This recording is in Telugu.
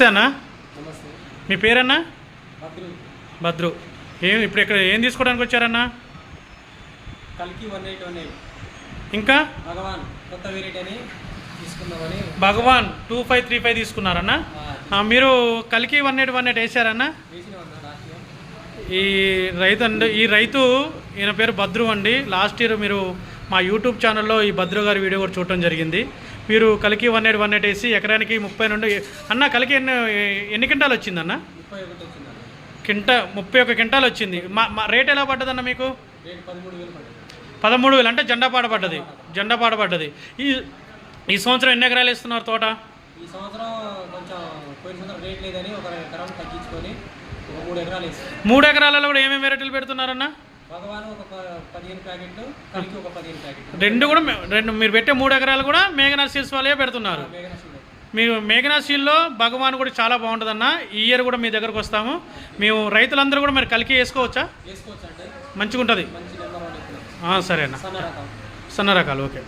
నమస్తే అన్న. మీ పేరన్నా? భద్రు. ఏం ఇప్పుడు ఇక్కడ ఏం తీసుకోవడానికి వచ్చారన్నా? కల్కి వన్ ఎయిట్ వన్ ఎయిట్. ఇంకా? భగవాన్ కొత్త వెరైటీ అని తీసుకుందామని. Bhagwan two five three five తీసుకున్నారన్నా? మీరు కలికి వన్ ఎయిట్ వన్ ఎయిట్ వేసారన్నా? ఈ రైతు అండి ఈ రైతు ఈయన పేరు భద్రు అండి. లాస్ట్ ఇయర్ మీరు మా యూట్యూబ్ ఛానల్లో ఈ భద్రు గారి వీడియో కూడా చూడటం జరిగింది. మీరు కలికి వన్ ఎయిట్ వన్ ఎయిట్ వేసి ఎకరానికి ముప్పై నుండి అన్న కలికి ఎన్ని ఎన్ని క్వింటాలు వచ్చిందన్న? వచ్చింది కింట ముప్పై ఒక క్వింటాల్ వచ్చింది. మా మా రేట్ ఎలా పడ్డదన్న మీకు? పదమూడు వేలు అంటే జెండా పాట పడ్డది. జెండా పాట పడ్డది. ఈ ఈ సంవత్సరం ఎన్ని ఎకరాలు ఇస్తున్నారు తోట? ఈ సంవత్సరం కొంచెం పోయిన సంవత్సరం రేట్ లేదని ఒక ఎకరం తగ్గించుకొని ఒక మూడు ఎకరాలు మూడు ఎకరాలలో కూడా ఏమేమి వెరైటీలు పెడుతున్నారన్న? భగవాన్ ఒక ప- పదిహేను ప్యాకెట్లు కలికి ఒక పదిహేను ప్యాకెట్లు. రెండు కూడా రెండు మీరు పెట్టే మూడు ఎకరాలు కూడా మేఘనా సీల్స్ వాళ్ళే పెడుతున్నారు. మేఘన సీడ్ మీ మేఘనా సీల్లో భగవాన్ కూడా చాలా బాగుంటుందన్న. ఈ ఇయర్ కూడా మీ దగ్గరకు వస్తాము. మేము రైతులందరూ కూడా మరి కలికి వేసుకోవచ్చా? మంచిగా ఉంటుంది సరే అన్న. సన్న రకాలు ఓకే.